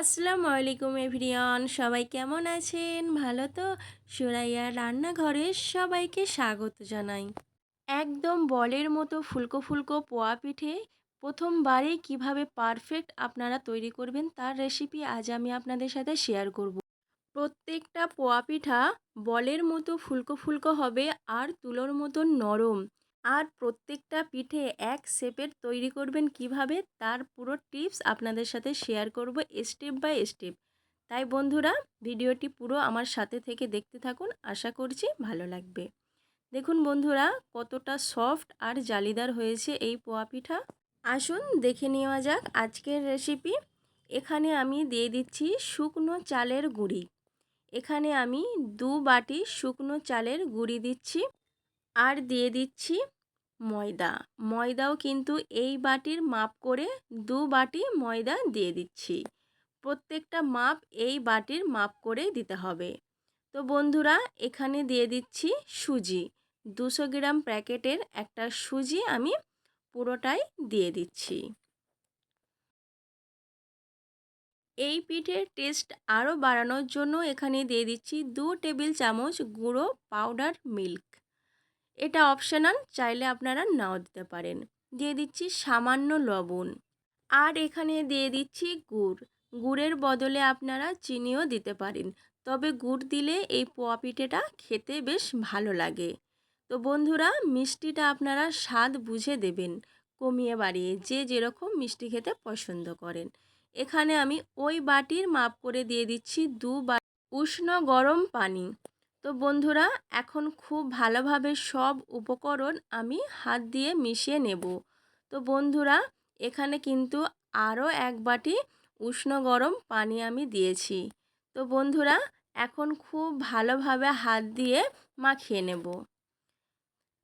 আসসালামু আলাইকুম এভরিওয়ান, সবাই কেমন আছেন? ভালো তো? সুরাইয়া রান্নাঘরে সবাইকে স্বাগত জানাই। একদম বলের মতো ফুলকো ফুলকো পোয়া পিঠে প্রথমবারেই কীভাবে পারফেক্ট আপনারা তৈরি করবেন তার রেসিপি আজ আমি আপনাদের সাথে শেয়ার করব। প্রত্যেকটা পোয়া পিঠা বলের মতো ফুলকো ফুলকো হবে আর তুলোর মতো নরম। আর প্রত্যেকটা পিঠে এক শেপের তৈরি করবেন কীভাবে, তার পুরো টিপস আপনাদের সাথে শেয়ার করব স্টেপ বাই স্টেপ। তাই বন্ধুরা, ভিডিওটি পুরো আমার সাথে থেকে দেখতে থাকুন, আশা করছি ভালো লাগবে। দেখুন বন্ধুরা, কতটা সফট আর জালিদার হয়েছে এই পোয়া পিঠা। আসুন দেখে নেওয়া যাক আজকের রেসিপি এখানে আমি দিয়ে দিচ্ছি শুকনো চালের গুঁড়ি। এখানে আমি দু বাটি শুকনো চালের গুঁড়ি দিচ্ছি। আর দিয়ে দিচ্ছি ময়দা। ময়দাও কিন্তু এই বাটির মাপ করে দু বাটি ময়দা দিয়ে দিচ্ছি। প্রত্যেকটা মাপ এই বাটির মাপ করে দিতে হবে। তো বন্ধুরা, এখানে দিয়ে দিচ্ছি সুজি। দুশো গ্রাম প্যাকেটের একটা সুজি আমি পুরোটাই দিয়ে দিচ্ছি। এই পিঠের টেস্ট আরও বাড়ানোর জন্য এখানে দিয়ে দিচ্ছি দু টেবিল চামচ গুঁড়ো পাউডার মিল্ক। এটা অপশনাল চাইলে আপনারা নাও দিতে পারেন। দিয়ে দিচ্ছি সামান্য লবণ। আর এখানে দিয়ে দিচ্ছি গুড়। গুড়ের বদলে আপনারা চিনিও দিতে পারেন। তবে গুড় দিলে এই পোয়া পিঠেটা খেতে বেশ ভালো লাগে। তো বন্ধুরা, মিষ্টিটা আপনারা স্বাদ বুঝে দেবেন, কমিয়ে বাড়িয়ে যে যেরকম মিষ্টি খেতে পছন্দ করেন। এখানে আমি ওই বাটির মাপ করে দিয়ে দিচ্ছি দু বা উষ্ণ গরম পানি। তো বন্ধুরা, এখন খুব ভালোভাবে সব উপকরণ আমি হাত দিয়ে মিশিয়ে নেব। তো বন্ধুরা, এখানে কিন্তু আরও এক বাটি উষ্ণ গরম পানি আমি দিয়েছি। তো বন্ধুরা, এখন খুব ভালোভাবে হাত দিয়ে মাখিয়ে নেব।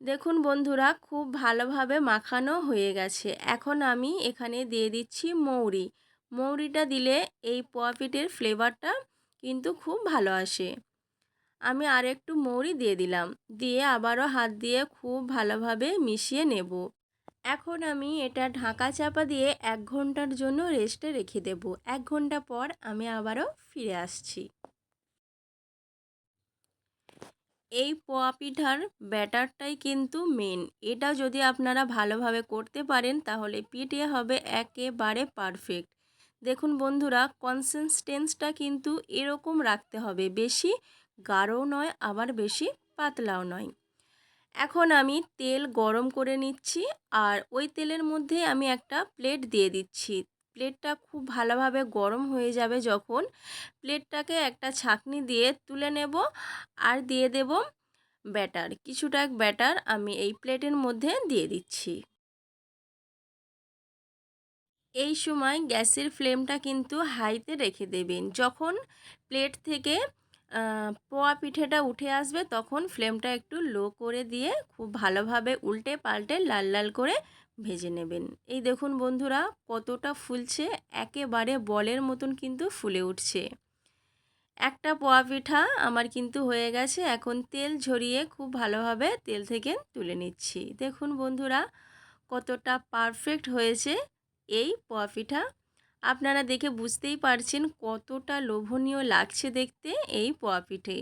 দেখুন বন্ধুরা, খুব ভালোভাবে মাখানো হয়ে গেছে। এখন আমি এখানে দিয়ে দিচ্ছি মৌরি। মৌরিটা দিলে এই পোয়া পিঠের ফ্লেভারটা কিন্তু খুব ভালো আসে। আমি আর একটু মৌরি দিয়ে দিলাম। দিয়ে আবারও হাত দিয়ে খুব ভালোভাবে মিশিয়ে নেব। এখন আমি এটা ঢাকা চাপা দিয়ে এক ঘণ্টার জন্য রেস্টে রেখে দেব। এক ঘণ্টা পর আমি আবারও ফিরে আসছি। এই পোয়া পিঠার ব্যাটারটাই কিন্তু মেন এটা যদি আপনারা ভালোভাবে করতে পারেন, তাহলে পিঠে হবে একেবারে পারফেক্ট দেখুন বন্ধুরা কনসিস্টেন্সটা কিন্তু এরকম রাখতে হবে। বেশি গাঢ়ও নয়, আবার বেশি পাতলাও নয়। এখন আমি তেল গরম করে নিচ্ছি আর ওই তেলের মধ্যে আমি একটা প্লেট দিয়ে দিচ্ছি। প্লেটটা খুব ভালোভাবে গরম হয়ে যাবে যখন প্লেটটাকে একটা ছাকনি দিয়ে তুলে নেব আর দিয়ে দেব ব্যাটার। কিছুটা এক ব্যাটার আমি এই প্লেটের মধ্যে দিয়ে দিচ্ছি। এই সময় গ্যাসের ফ্লেমটা কিন্তু হাইতে রেখে দেবেন। যখন প্লেট থেকে পোয়া পিঠেটা উঠে আসবে তখন ফ্লেমটা একটু লো করে দিয়ে খুব ভালোভাবে উল্টে পাল্টে লাল লাল করে ভেজে নেবেন। এই দেখুন বন্ধুরা, কতটা ফুলছে, একেবারে বলের মতন কিন্তু ফুলে উঠছে। একটা পোয়া পিঠা আমার কিন্তু হয়ে গেছে, এখন তেল ঝরিয়ে খুব ভালোভাবে তেল থেকে তুলে নিচ্ছি। দেখুন বন্ধুরা, কতটা পারফেক্ট হয়েছে এই পোয়া পিঠা। আপনারা দেখে বুঝতেই পারছেন কতটা লোভনীয় লাগছে দেখতে এই পোয়া পিঠে।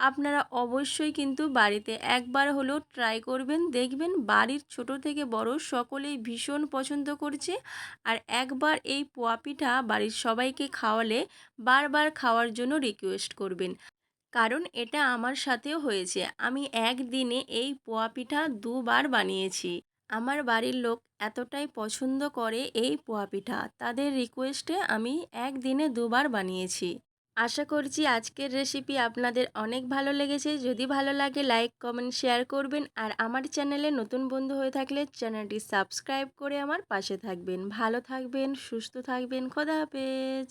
আপনারা অবশ্যই কিন্তু বাড়িতে একবার হলেও ট্রাই করবেন, দেখবেন বাড়ির ছোট থেকে বড় সকলেই ভীষণ পছন্দ করছে। আর একবার এই পোয়া পিঠা বাড়ির সবাইকে খাওয়ালে বারবার খাওয়ার জন্য রিকোয়েস্ট করবেন। কারণ এটা আমার সাথেও হয়েছে। আমি একদিনে এই পোয়া পিঠা দুবার বানিয়েছি। আমার বাড়ির লোক এতটাই পছন্দ করে এই পোয়া পিঠা, তাদের রিকোয়েস্টে আমি একদিনে দুবার বানিয়েছি। আশা করছি আজকের রেসিপি আপনাদের অনেক ভালো লেগেছে। যদি ভালো লাগে লাইক কমেন্ট শেয়ার করবেন। আর আমার চ্যানেলে নতুন বন্ধু হয়ে থাকলে চ্যানেলটি সাবস্ক্রাইব করে আমার পাশে থাকবেন। ভালো থাকবেন, সুস্থ থাকবেন। খোদা হাফেজ।